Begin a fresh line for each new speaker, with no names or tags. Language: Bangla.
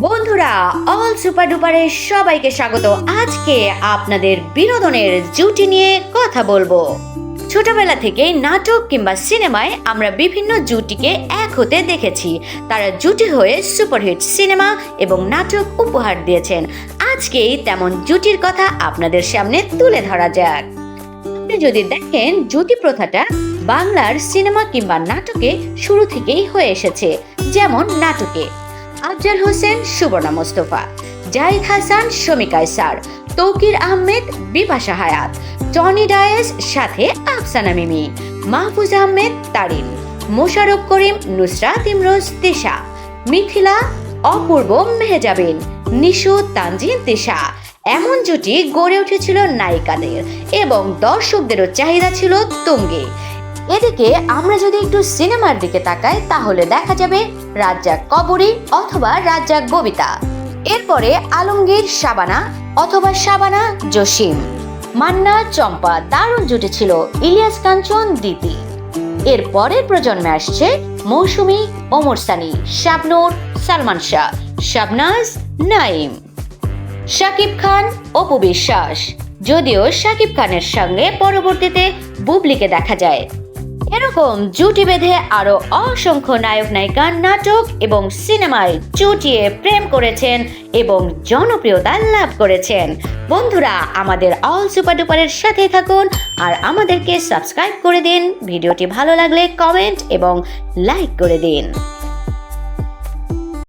বন্ধুরা অল সুপার ডুপারে সবাইকে স্বাগত। আজকে আপনাদের বিনোদনের জুটি নিয়ে কথা বলব। ছোটবেলা থেকেই নাটক কিংবা সিনেমায় আমরা বিভিন্ন জুটিকে এক হতে দেখেছি। তারা জুটি হয়ে সুপারহিট সিনেমা এবং নাটক উপহার দিয়েছেন। আজকেই তেমন জুটির কথা আপনাদের সামনে তুলে ধরা যাক। আপনি যদি দেখেন, জুটি প্রথাটা বাংলার সিনেমা কিংবা নাটকে শুরু থেকেই হয়ে এসেছে, যেমন নাটকে। আফজাল হোসেন, সুবর্ণা মোস্তফা। জাহিদ হাসান শমিকা স্যার তৌকির আহমেদ বিপাশা হায়াত টনি ডায়েস, সাথে আফসানা মিমি। মাহফুজ আহমেদ, তারিন। মোশারফ করিম, নুসরাত ইমরোজ, তিশা। মিথিলা, অপূর্ব মেহেজাবিন। নিশু, তানজিন, তিশা। এমন জুটি গড়ে উঠেছিল নায়িকাদের এবং দর্শকদেরও চাহিদা ছিল তুঙ্গে। এদিকে আমরা যদি একটু সিনেমার দিকে তাকাই, তাহলে দেখা যাবে রাজ্জাক কবরী অথবা রাজ্জাক ববিতা। এরপরে আলমগীর শাবানা অথবা শাবানা জসিম। মান্না চম্পা দারুণ জুটি ছিল ইলিয়াস কাঞ্চন দিতি এর পরের প্রজন্মে আসছে মৌসুমী, ওমর সানি, শাবনূর, সালমান শাহ, শাবনাজ নাইম শাকিব খান, অপু বিশ্বাস। যদিও শাকিব খানের সঙ্গে পরবর্তীতে বুবলিকে দেখা যায় এরকম জুটি বেঁধে আরও অসংখ্য নায়ক, নায়িকা, নাটক এবং সিনেমায় জুটিয়ে প্রেম করেছেন এবং জনপ্রিয়তা লাভ করেছেন। বন্ধুরা, আমাদের অল সুপার ডুপারের সাথে থাকুন আর আমাদেরকে সাবস্ক্রাইব করে দিন। ভিডিওটি ভালো লাগলে কমেন্ট এবং লাইক করে দিন।